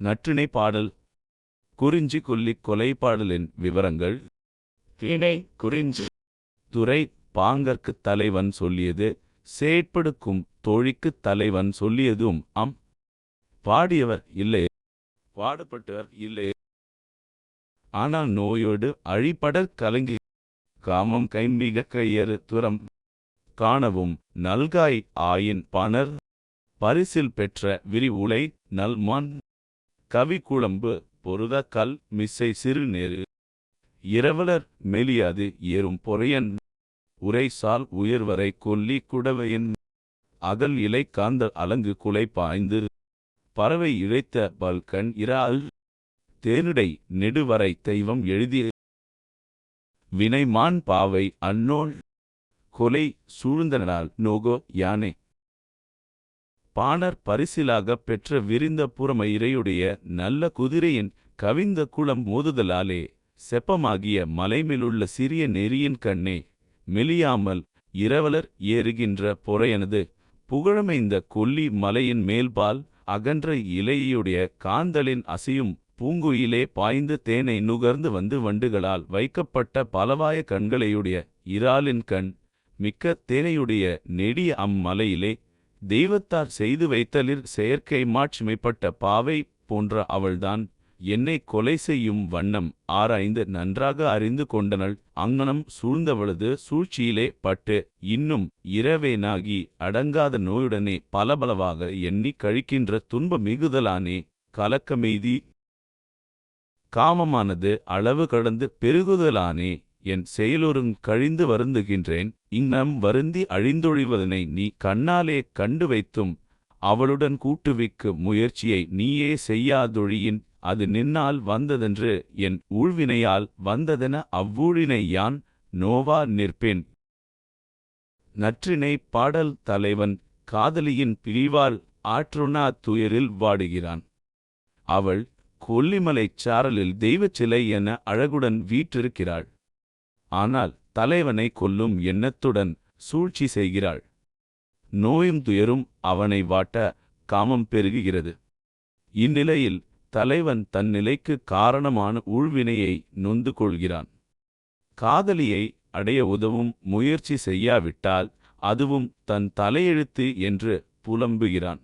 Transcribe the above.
நற்றிணை பாடல். குறிஞ்சி கொல்லி கொலை பாடலின் விவரங்கள். திணை குறிஞ்சி. துறை பாங்கற்குத் தலைவன் சொல்லியது. செயற்படுக்கும் தோழிக்குத் தலைவன் சொல்லியதும் அம். பாடியவர் இல்லை. பாடப்பட்டவர் இல்லை. ஆனால் நோயோடு அழிபடற் கலங்கி. காமம் கைமிக கையறு துரம். காணவும் நல்காய் ஆயின் பணர். பரிசில் பெற்ற விரி உலை நல்மான். கவி குழம்பு பொருத கல் மிசை சிறுநேரு இரவலர் மெலியாது ஏறும் பொறையன். உரைசால் உயர்வரை கொல்லி குடவையின். அகல் இலை காந்த அலங்கு குலை பாய்ந்து. பறவை இழைத்த பல்கண் இரால் தேனுடை நெடுவரை தெய்வம் எழுதிய. வினைமான் பாவை அன்னோள் கொலை சூழ்ந்தனால் நோகோ யானே. பாணர் பரிசிலாகப் பெற்ற விரிந்த புறம நல்ல குதிரையின் கவிந்த குளம் மோதுதலாலே செப்பமாகிய மலைமேலுள்ள சிறிய நெறியின் கண்ணே மெலியாமல் இரவலர் ஏறுகின்ற பொறையனது. புகழமைந்த கொல்லி மலையின் மேல்பால் அகன்ற இலையுடைய காந்தலின் அசையும் பூங்குயிலே பாய்ந்து தேனை நுகர்ந்து வந்து வண்டுகளால் வைக்கப்பட்ட பலவாய கண்களையுடைய இறாலின் கண் மிக்க தேனையுடைய நெடிய அம்மலையிலே தெய்வத்தார் செய்து வைத்தலில் செயற்கை மாட்சிமைப்பட்ட பாவை போன்ற அவள்தான். என்னை கொலை செய்யும் வண்ணம் ஆராய்ந்து நன்றாக அறிந்து கொண்டனள். அங்ஙனம் சூழ்ந்தவளது சூழ்ச்சியிலே பட்டு இன்னும் இரவேனாகி அடங்காத நோயுடனே பலபலவாக எண்ணி கழிக்கின்ற துன்ப மிகுதலானே. கலக்கமெய்தி காமமானது அளவு கடந்து பெருகுதலானே. என் செயலொருங் கழிந்து வருந்துகின்றேன். இங்னம் வருந்தி அழிந்தொழிவதனை நீ கண்ணாலே கண்டு வைத்தும் அவளுடன் கூட்டுவிக்கு முயற்சியை நீயே செய்யாதொழியின் அது நின்னால் வந்ததென்று என் ஊழ்வினையால் வந்ததென அவ்வூழினை யான் நோவா நிற்பேன். நற்றினை பாடல் தலைவன் காதலியின் பிரிவால் ஆற்றுணா துயரில் வாடுகிறான். அவள் கொல்லிமலைச் சாரலில் தெய்வச் சிலை என அழகுடன் வீற்றிருக்கிறாள். ஆனால் தலைவனை கொல்லும் எண்ணத்துடன் சூழ்ச்சி செய்கிறாள். நோயும் துயரும் அவனை வாட்ட காமம் பெருகுகிறது. இந்நிலையில் தலைவன் தன் நிலைக்கு காரணமான ஊழ்வினையை நொந்து கொள்கிறான். காதலியை அடைய உதவும் முயற்சி செய்யாவிட்டால் அதுவும் தன் தலையெழுத்து என்று புலம்புகிறான்.